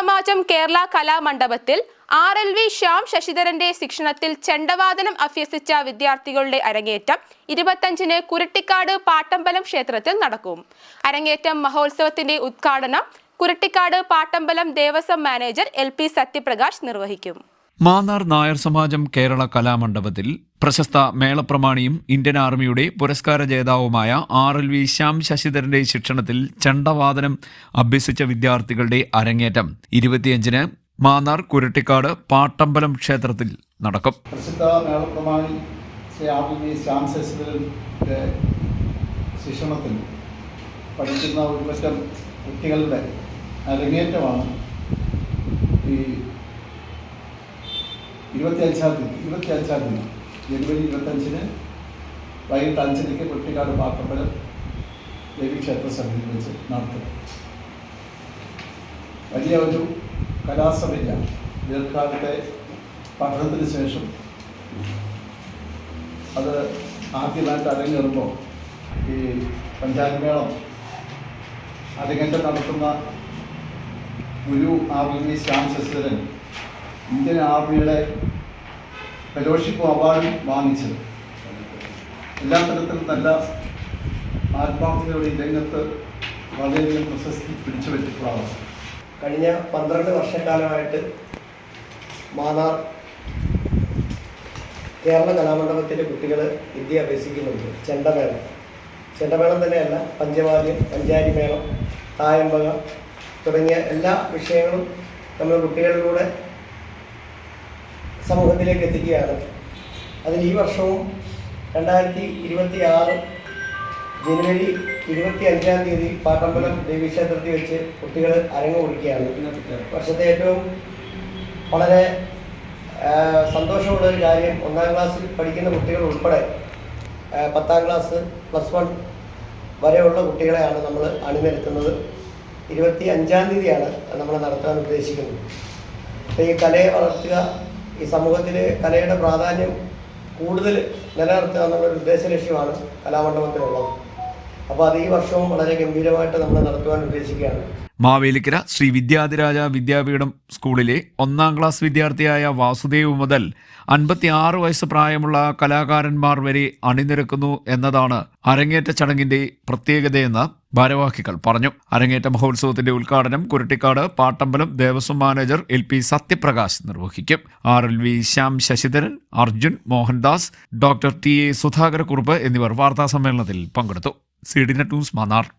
സമാജം കേരള കലാമണ്ഡപത്തിൽ R L V Shyam ശശിധരന്റെ ശിക്ഷണത്തിൽ ചെണ്ടവാദനം അഭ്യസിച്ച വിദ്യാർത്ഥികളുടെ അരങ്ങേറ്റം ഇരുപത്തഞ്ചിന് കുരട്ടിക്കാട് പാട്ടമ്പലം ക്ഷേത്രത്തിൽ നടക്കും. അരങ്ങേറ്റം മഹോത്സവത്തിന്റെ ഉദ്ഘാടനം Kurattikkad Pattambalam Devaswom manager L P Sathyaprakash നിർവഹിക്കും. മാന്നാർ നായർ സമാജം കേരള കലാമണ്ഡപത്തിൽ പ്രശസ്ത മേളപ്രമാണിയും ഇന്ത്യൻ ആർമിയുടെ പുരസ്കാര ജേതാവുമായ ആർ എൽ വി ശ്യാം ശശിധരന്റെ ശിക്ഷണത്തിൽ ചണ്ടവാദനം അഭ്യസിച്ച വിദ്യാർത്ഥികളുടെ അരങ്ങേറ്റം. ഇരുപത്തിയഞ്ചിന് മാന്നാർ കുരട്ടിക്കാട് പാട്ടമ്പലം ക്ഷേത്രത്തിൽ നടക്കും. പ്രസിദ്ധ മേളപ്രമാണി ശ്യാം ശശിധരന്റെ ശിക്ഷണത്തിൽ പഠിക്കുന്ന കുട്ടികളുടെ അരങ്ങേറ്റമാണ് ഈ ഇരുപത്തിയഞ്ചാം തീയതി ഇരുപത്തി അഞ്ചാം തീയതി ജനുവരി ഇരുപത്തഞ്ചിന് വൈകിട്ട് അഞ്ചരയ്ക്ക് കുട്ടിക്കാട് പാക്കമ്പലം ദേവീക്ഷേത്ര സമിതി വെച്ച് നടത്തും. വലിയ ഒരു കലാസമില്ല ദീർഘകാലത്തെ പഠനത്തിന് ശേഷം അത് ആദ്യമായിട്ട് അരങ്ങേറുമ്പോൾ ഈ പഞ്ചായത്ത് മേളം അരങ്ങേറ്റം നടത്തുന്ന guru R V Shyam Sasidharan Indian ആർമിയുടെ ഫെലോഷിപ്പ് അവാർഡും വാങ്ങിച്ചത്. എല്ലാ തരത്തിലും നല്ല ആത്മാർത്ഥതയോടെ രംഗത്ത് വളരെയധികം പ്രശസ്തി പിടിച്ചു പറ്റിയിട്ടുള്ളതാണ് കഴിഞ്ഞ പന്ത്രണ്ട് വർഷക്കാലമായിട്ട് മാന്നാർ കേരള കലാമണ്ഡപത്തിലെ കുട്ടികൾ വിദ്യ അഭ്യസിക്കുന്നുണ്ട്. ചെണ്ടമേളം. ചെണ്ടമേളം തന്നെയല്ല പഞ്ചവാദ്യം പഞ്ചാരി മേളം തായമ്പക തുടങ്ങിയ എല്ലാ വിഷയങ്ങളും നമ്മൾ കുട്ടികളിലൂടെ സമൂഹത്തിലേക്ക് എത്തിക്കുകയാണ്. അതിൽ ഈ വർഷവും രണ്ടായിരത്തി ഇരുപത്തി ആറ് ജനുവരി ഇരുപത്തി അഞ്ചാം തീയതി പാട്ടമ്പലം ദേവീക്ഷേത്രത്തിൽ വെച്ച് കുട്ടികൾ അരങ്ങ് കുറിക്കുകയാണ് വർഷത്തെ ഏറ്റവും വളരെ സന്തോഷമുള്ള ഒരു കാര്യം ഒന്നാം ക്ലാസ്സിൽ പഠിക്കുന്ന കുട്ടികൾ ഉൾപ്പെടെ പത്താം ക്ലാസ് പ്ലസ് വൺ വരെയുള്ള കുട്ടികളെയാണ് നമ്മൾ അണിനിരത്തുന്നത്. ഇരുപത്തി അഞ്ചാം തീയതിയാണ് നമ്മൾ നടത്താൻ ഉദ്ദേശിക്കുന്നത്. അപ്പോൾ ഈ കലയെ വളർത്തുക ഈ സമൂഹത്തിൽ കലയുടെ പ്രാധാന്യം കൂടുതൽ നിലനിർത്തുക എന്നുള്ളൊരു ഉദ്ദേശ ലക്ഷ്യമാണ് കലാമണ്ഡപത്തിനുള്ളത് അപ്പോൾ അത് ഈ വർഷവും വളരെ ഗംഭീരമായിട്ട് നമ്മൾ നടത്തുവാൻ ഉദ്ദേശിക്കുകയാണ്. മാവേലിക്കര ശ്രീ വിദ്യാധിരാജ വിദ്യാപീഠം സ്കൂളിലെ ഒന്നാം ക്ലാസ് വിദ്യാർത്ഥിയായ വാസുദേവ് മുതൽ അൻപത്തിയാറ് വയസ്സ് പ്രായമുള്ള കലാകാരന്മാർ വരെ അണിനിരക്കുന്നു എന്നതാണ് അരങ്ങേറ്റ ചടങ്ങിന്റെ പ്രത്യേകതയെന്ന് ഭാരവാഹികൾ പറഞ്ഞു. അരങ്ങേറ്റ മഹോത്സവത്തിന്റെ ഉദ്ഘാടനം Kurattikkad Pattambalam Devaswom manager L P Sathyaprakash നിർവഹിക്കും. R L V Shyam Sasidharan Arjun Mohandas doctor T A Sudhakarakurup എന്നിവർ വാർത്താ സമ്മേളനത്തിൽ പങ്കെടുത്തു. C D net news Mannar.